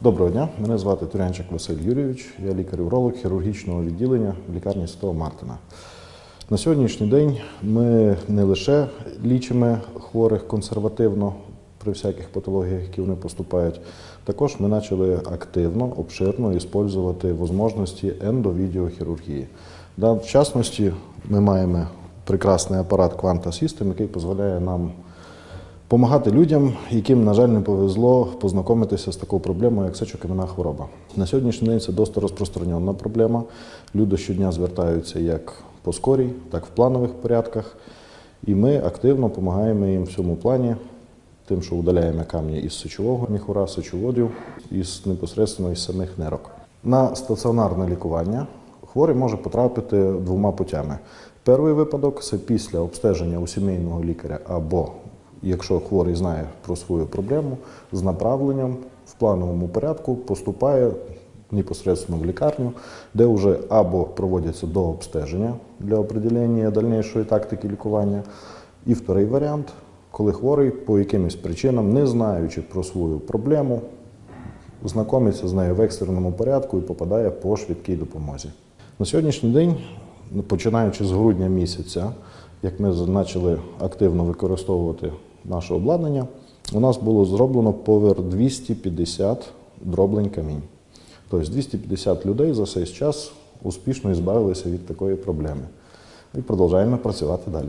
Доброго дня, мене звати Турянчик Василь Юрійович, я лікар-уролог хірургічного відділення в лікарні Святого Мартина. На сьогоднішній день ми не лише лічимо хворих консервативно при всяких патологіях, які вони поступають, також ми почали активно, обширно використовувати можливості ендовідеохірургії. В частності, ми маємо прекрасний апарат Quanta System, який дозволяє нам Помагати людям, яким, на жаль, не повезло познайомитися з такою проблемою, як сечокам'яна хвороба. На сьогоднішній день це досить розпространена проблема. Люди щодня звертаються як по скорій, так в планових порядках. І ми активно допомагаємо їм в цьому плані, тим, що удаляємо камні із сечового міхура, сечоводів, із непосередньо із самих нирок. На стаціонарне лікування хворий може потрапити двома путями. Перший випадок це після обстеження у сімейного лікаря або якщо хворий знає про свою проблему, з направленням в плановому порядку поступає непосередньо в лікарню, де вже або проводяться до обстеження для определення дальнішої тактики лікування. І вторий варіант, коли хворий по якимось причинам, не знаючи про свою проблему, знайомиться з нею в екстреному порядку і попадає по швидкій допомозі. На сьогоднішній день, починаючи з грудня місяця, як ми почали активно використовувати наше обладнання, у нас було зроблено повер 250 дроблень камінь. Тобто 250 людей за цей час успішно збавилися від такої проблеми. І продовжуємо працювати далі.